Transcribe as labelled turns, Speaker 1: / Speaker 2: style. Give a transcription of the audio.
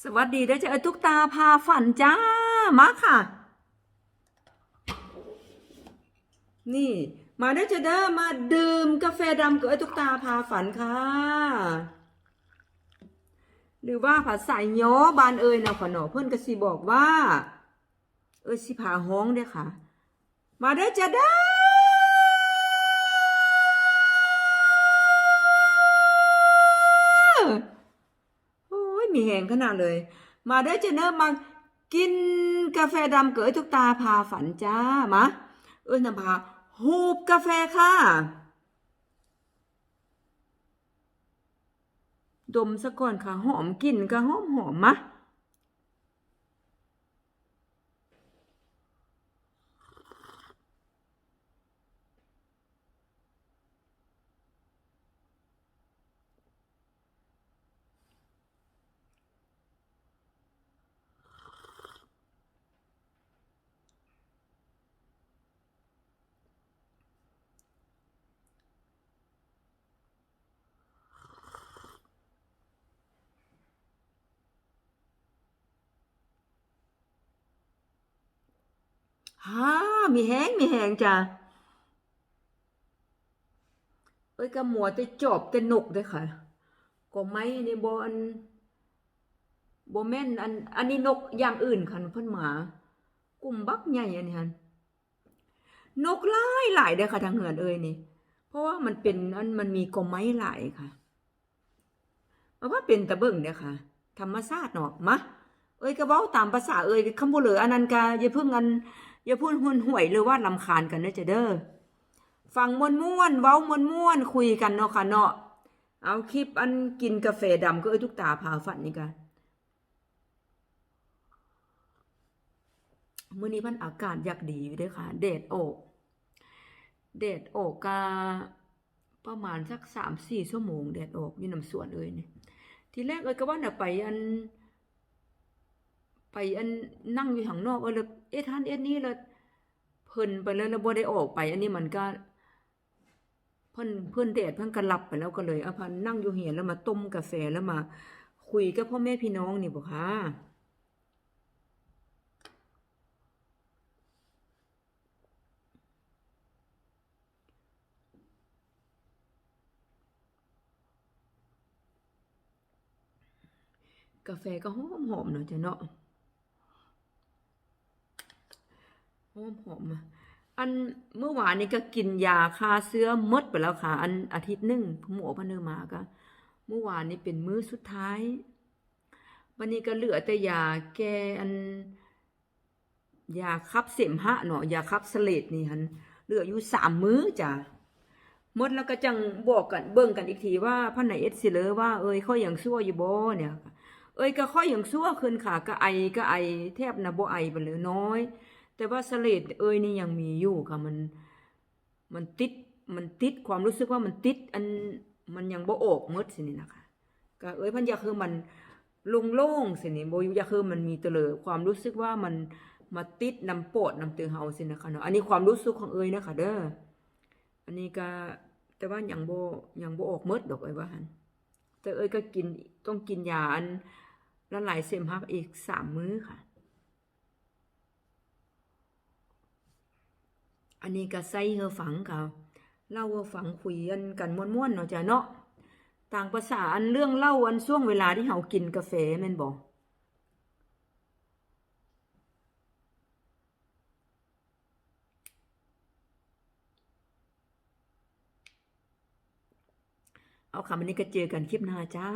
Speaker 1: สวัสดีเด้อจ้าเอ้ยตุ๊กตาพาฝันจ้า มาค่ะ นี่ มาเด้อจ้าเด้อมาดื่มกาแฟดำกับไอ้ยตุ๊กตาพาฝันค่ะ หรือว่าภาษาย้อบานเอ่ยนะขอหนอเพื่อนก็สิบอกว่า เอ้สิพาฮ้องเด้ค่ะ มาเด้อจ้าเด้อ มีแหงขนาดเลย มาเด้อเจเนอร์มากินกาแฟดำเก๋ยทุกตาพาฝันจ้ามาเอ้ยนำพาหูบกาแฟค่ะ ดมซะก่อนค่ะหอมกลิ่นก็หอมหอมมะ ฮ่ามีแหงมีแหงจ้ะเอ้ยก็หมวแต่จอบแต่นกเด้ค่ะก็ไม่ในบอันบ่แม่นอันอันนี้นกอย่างอื่นค่ะเพิ่นหมา กลุ่มบักใหญ่อันนี้หั่นนกหลายหลายเด้อค่ะทางเหือนเอ้ยนี่ เพราะว่ามันเป็นอันมันมีกอไม้หลายค่ะเพราะว่าเป็นตะเบิ่งเด้อค่ะ ธรรมชาติเนาะมะเอ้ยก็เว้าตามภาษาเอ้ยคำบ่เหลืออันนั้นกาอย่าเพิ่งอัน อย่าพูดหุนห่วยหรือว่าลำคาญกันเด้อจะเด้อฟังมวนม่วนเว้ามวนม่วนคุยกันเนาะค่ะเนาะเอาคลิปอันกินกาแฟดำก็เอ้ยทุกตาพาฝันนี่กันมื้อนี้มันอากาศอยากดีอยู่ด้อค่ะแดดออกแดดออกกาประมาณสัก3-4ชั่วโมงแดดออกอยู่น้ำสวนเอ้ยนี่ยทีแรกเอ้ยก็ว่าน่ะไปอัน ไปอันนั่งอยู่ข้างนอกเออแล้วเอท่านเอ๊ะนี่แล้วเพิ่นไปแล้วแล้วบ่ได้ออกไป อันนี้มันก็เพิ่นเพิ่นแดดเพิ่นก็หลับไปแล้วก็เลยเอาพันนั่งอยู่เหียนแล้วมาต้มกาแฟแล้วมา คุยกับพ่อแม่พี่น้องนี่บ่ค่ะกาแฟก็หอมหอมๆเนาะจ้ะเนาะ หอมหอมอันเมื่อวานนี้ก็กินยาฆ่าเชื้อมดไปแล้วค่ะ อันอาทิตย์หนึ่งหมอพเนอมาก็เมื่อวานนี้เป็นมื้อสุดท้าย วันนี้ก็เหลือแต่ยาแก้อันยาคับเสมหะเนาะยาคับเสลดนี่ฮันเหลืออยู่สามมื้อจ้ะมดแล้วก็จังบอกกันเบิ่งกันอีกทีว่าพันไหนเอสซิเลอว่าเอ้ยข้อยยังชั่วอยู่บ่เนี่ย เอ้ยก็ข้อยยังชั่วขึ้นค่ะก็ไอก็ไอแทบนะบ่ไอไปเลยน้อย แต่ว่าสเลดเอ้ยนี่ยังมีอยู่ค่ะมันมันติดมันติดความรู้สึกว่ามันติดอันมันยังบ่ออกมดสินี่นะคะก็เอ้ยพันยาคือมันลงโล่งสินี่โบ่อยาคือมันมีเตลอความรู้สึกว่ามันมาติดน้ำปดน้ำตือเฮาสินะคะเนาะอันนี้ความรู้สึกของเอ้ยนะคะเด้ออันนี้ก็แต่ว่ายังบ่ยังบ่ออกมดดอกเอ้ยว่าหันแต่เอ้ยก็กินต้องกินยาอันละลายเสมหะอีกสามมื้อค่ะ อันนี้ก็ใส่เฮอฝังเขาเล่าเฮอฝังคุยกันกันม่วนๆเนาะจ้ะเนาะต่างภาษาอันเรื่องเล่าอันช่วงเวลาที่เฮากินกาแฟแม่นบ่เอาค่ะวันนี้ก็เจอกันคลิปหน้าจ้า